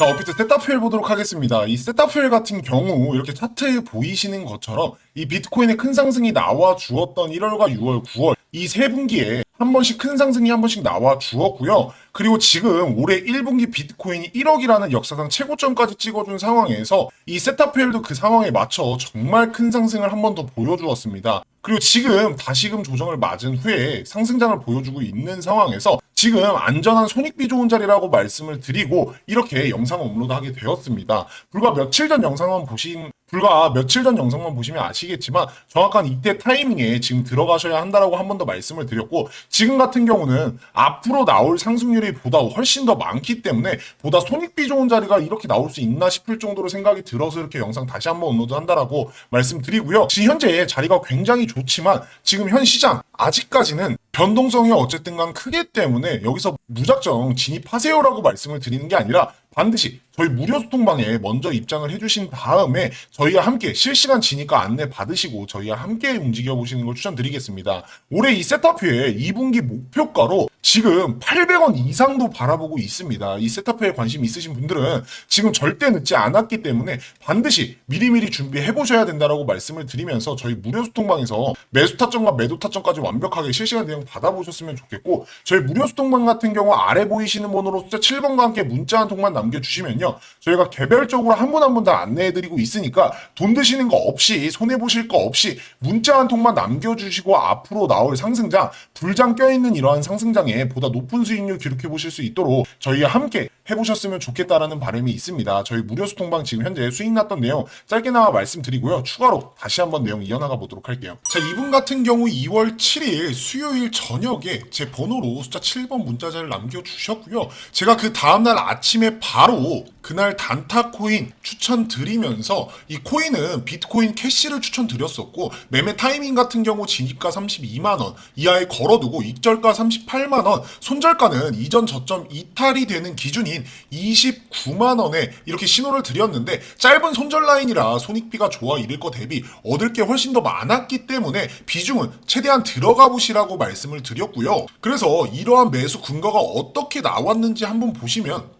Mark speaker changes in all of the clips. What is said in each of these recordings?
Speaker 1: 자, 어피트 세타퓨엘 보도록 하겠습니다. 이 세타퓨엘 같은 경우 이렇게 차트에 보이시는 것처럼 이 비트코인의 큰 상승이 나와 주었던 1월과 6월, 9월 이 세 분기에 한 번씩 큰 상승이 한 번씩 나와 주었고요. 그리고 지금 올해 1분기 비트코인이 1억이라는 역사상 최고점까지 찍어준 상황에서 이 세타퓨엘도 그 상황에 맞춰 정말 큰 상승을 한 번 더 보여주었습니다. 그리고 지금 다시금 조정을 맞은 후에 상승장을 보여주고 있는 상황에서 지금 안전한 손익비 좋은 자리라고 말씀을 드리고 이렇게 영상 업로드하게 되었습니다. 불과 며칠 전 영상만 보신 불과 며칠 전 영상만 보시면 아시겠지만 정확한 이때 타이밍에 지금 들어가셔야 한다라고 한 번 더 말씀을 드렸고 지금 같은 경우는 앞으로 나올 상승률이 보다 훨씬 더 많기 때문에 보다 손익비 좋은 자리가 이렇게 나올 수 있나 싶을 정도로 생각이 들어서 이렇게 영상 다시 한번 업로드 한다라고 말씀드리고요. 지금 현재 자리가 굉장히 좋지만 지금 현 시장 아직까지는 변동성이 어쨌든 간 크기 때문에 여기서 무작정 진입하세요라고 말씀을 드리는 게 아니라 반드시 저희 무료 소통방에 먼저 입장을 해주신 다음에 저희와 함께 실시간 진입과 안내 받으시고 저희와 함께 움직여 보시는 걸 추천드리겠습니다. 올해 이 세타표의 2분기 목표가로 지금 800원 이상도 바라보고 있습니다. 이 세타표에 관심 있으신 분들은 지금 절대 늦지 않았기 때문에 반드시 미리미리 준비해 보셔야 된다라고 말씀을 드리면서 저희 무료 소통방에서 매수 타점과 매도 타점까지 완벽하게 실시간 대응 받아보셨으면 좋겠고 저희 무료 소통방 같은 경우 아래 보이시는 번호로 숫자 7번과 함께 문자 한 통만 남겨주시면요 저희가 개별적으로 한 분 한 분 다 안내해드리고 있으니까 돈 드시는 거 없이 손해 보실 거 없이 문자 한 통만 남겨주시고 앞으로 나올 상승장 불장 껴있는 이러한 상승장 에 보다 높은 수익률 기록해 보실 수 있도록 저희와 함께 해보셨으면 좋겠다라는 바람이 있습니다. 저희 무료 소통방 지금 현재 수익 났던 내용 짧게나마 말씀드리고요. 추가로 다시 한번 내용 이어나가 보도록 할게요. 자, 이분 같은 경우 2월 7일 수요일 저녁에 제 번호로 숫자 7번 문자자를 남겨주셨고요. 제가 그 다음날 아침에 바로 그날 단타 코인 추천드리면서 이 코인은 비트코인 캐시를 추천드렸었고 매매 타이밍 같은 경우 진입가 32만원 이하에 걸어두고 익절가 38만원 손절가는 이전 저점 이탈이 되는 기준 인 29만 원에 이렇게 신호를 드렸는데 짧은 손절 라인이라 손익비가 좋아 이럴 거 대비 얻을 게 훨씬 더 많았기 때문에 비중은 최대한 들어가 보시라고 말씀을 드렸고요. 그래서 이러한 매수 근거가 어떻게 나왔는지 한번 보시면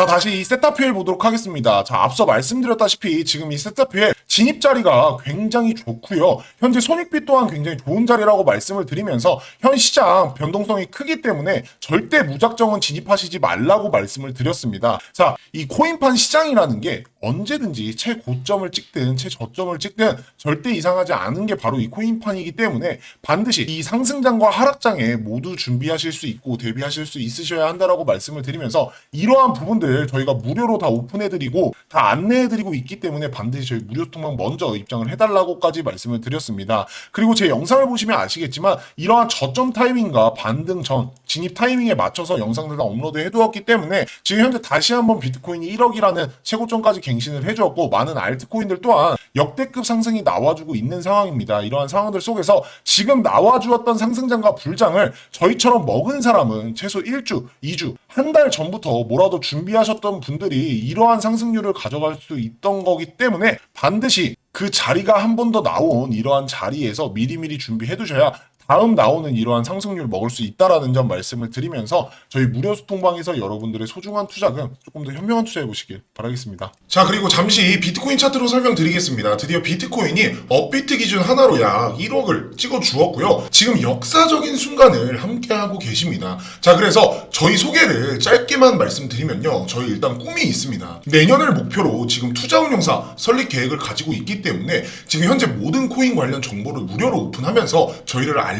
Speaker 1: 자, 다시 이 세타필 보도록 하겠습니다. 자, 앞서 말씀드렸다시피 지금 이 세타필 진입 자리가 굉장히 좋고요. 현재 손익비 또한 굉장히 좋은 자리라고 말씀을 드리면서 현 시장 변동성이 크기 때문에 절대 무작정은 진입하시지 말라고 말씀을 드렸습니다. 자, 이 코인판 시장이라는 게 언제든지 최고점을 찍든 최저점을 찍든 절대 이상하지 않은 게 바로 이 코인판이기 때문에 반드시 이 상승장과 하락장에 모두 준비하실 수 있고 대비하실 수 있으셔야 한다라고 말씀을 드리면서 이러한 부분들 저희가 무료로 다 오픈해드리고 다 안내해드리고 있기 때문에 반드시 저희 무료 통방 먼저 입장을 해달라고까지 말씀을 드렸습니다. 그리고 제 영상을 보시면 아시겠지만 이러한 저점 타이밍과 반등 전 진입 타이밍에 맞춰서 영상들 다 업로드 해두었기 때문에 지금 현재 다시 한번 비트코인이 1억이라는 최고점까지 갱신을 해주었고 많은 알트코인들 또한 역대급 상승이 나와주고 있는 상황입니다. 이러한 상황들 속에서 지금 나와주었던 상승장과 불장을 저희처럼 먹은 사람은 최소 1주, 2주, 한 달 전부터 뭐라도 준비하셨던 분들이 이러한 상승률을 가져갈 수 있던 거기 때문에 반드시 그 자리가 한 번 더 나온 이러한 자리에서 미리미리 준비해 두셔야 다음 나오는 이러한 상승률을 먹을 수 있다라는 점 말씀을 드리면서 저희 무료 소통방에서 여러분들의 소중한 투자금 조금 더 현명한 투자해 보시길 바라겠습니다. 자 그리고 잠시 비트코인 차트로 설명드리겠습니다. 드디어 비트코인이 업비트 기준 하나로 약 1억을 찍어 주었고요. 지금 역사적인 순간을 함께하고 계십니다. 자 그래서 저희 소개를 짧게만 말씀드리면요. 저희 일단 꿈이 있습니다. 내년을 목표로 지금 투자운용사 설립 계획을 가지고 있기 때문에 지금 현재 모든 코인 관련 정보를 무료로 오픈하면서 저희를 알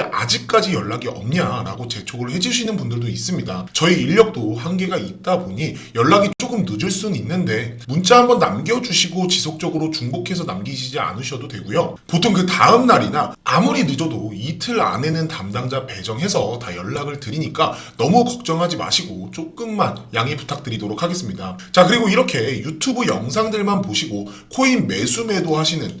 Speaker 1: 아직까지 연락이 없냐라고 재촉을 해주시는 분들도 있습니다. 저희 인력도 한계가 있다 보니 연락이 조금 늦을 수는 있는데 문자 한번 남겨주시고 지속적으로 중복해서 남기시지 않으셔도 되고요. 보통 그 다음 날이나 아무리 늦어도 이틀 안에는 담당자 배정해서 다 연락을 드리니까 너무 걱정하지 마시고 조금만 양해 부탁드리도록 하겠습니다. 자 그리고 이렇게 유튜브 영상들만 보시고 코인 매수 매도 하시는